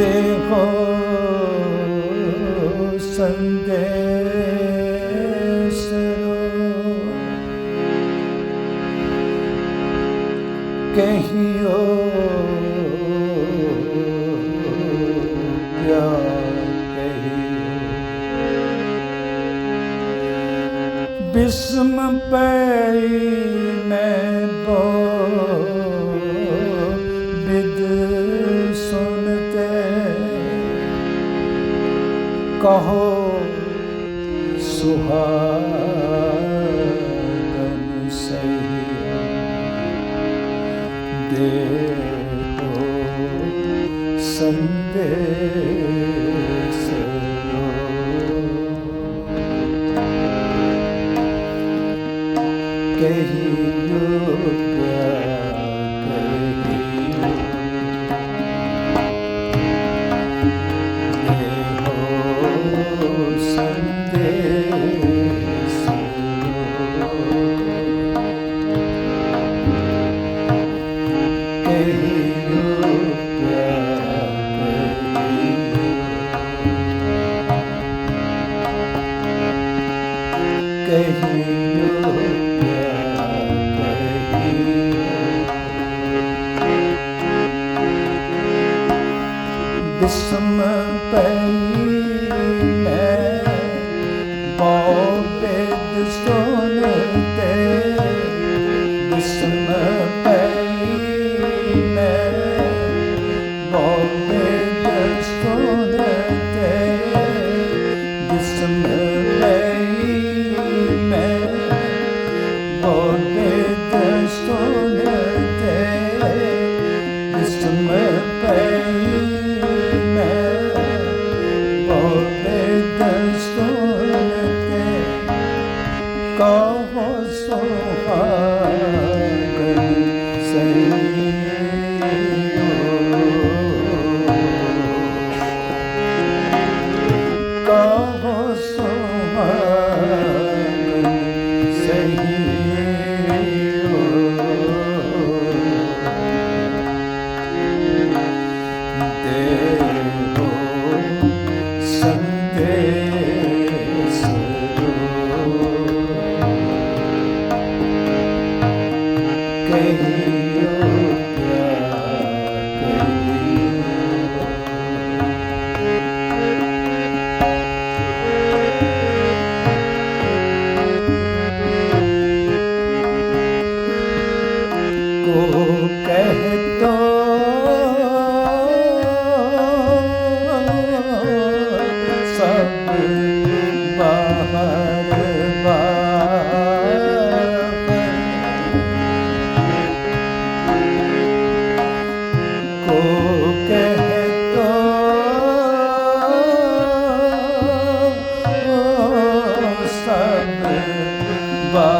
ਦੇ ਹੋ ਸੰਦੇਸ ਰੋ ਕਹੀਓ ਬਿਸਮ ਪੈ ਮੈਂ ਬੋ কহ সুহা ਪਈ ਮੈਂ ਪਾਉ But.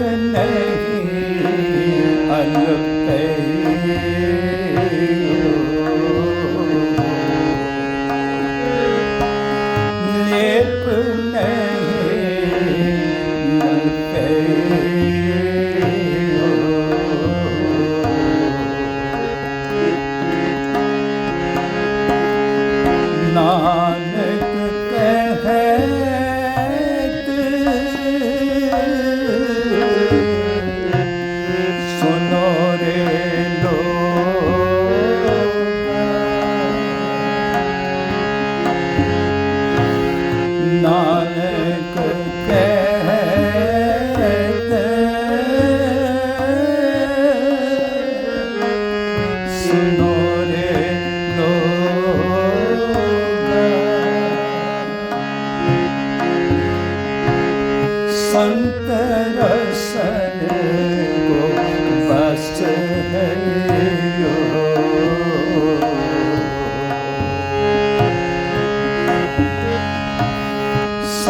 नहीं अलते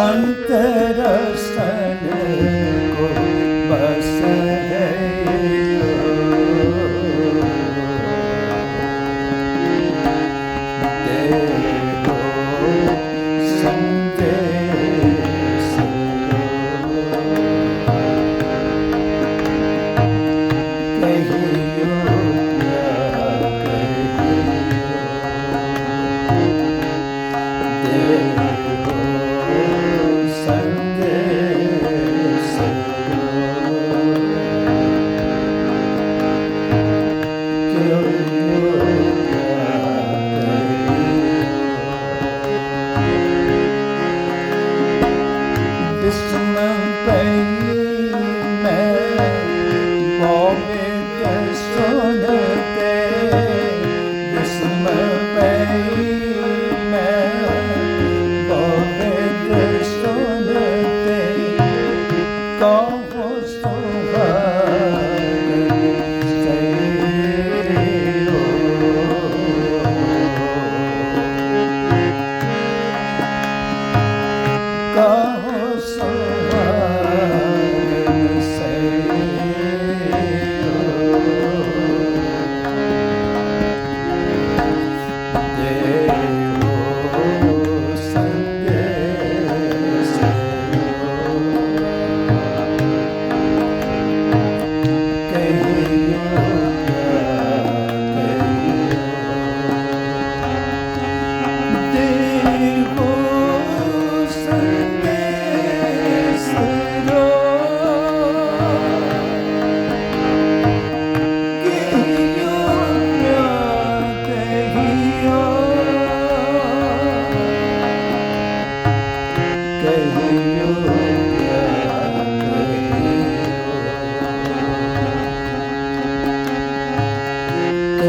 Santa Rastana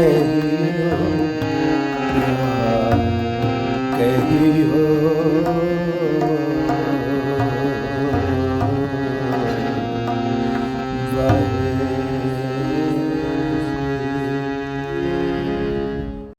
Yeah.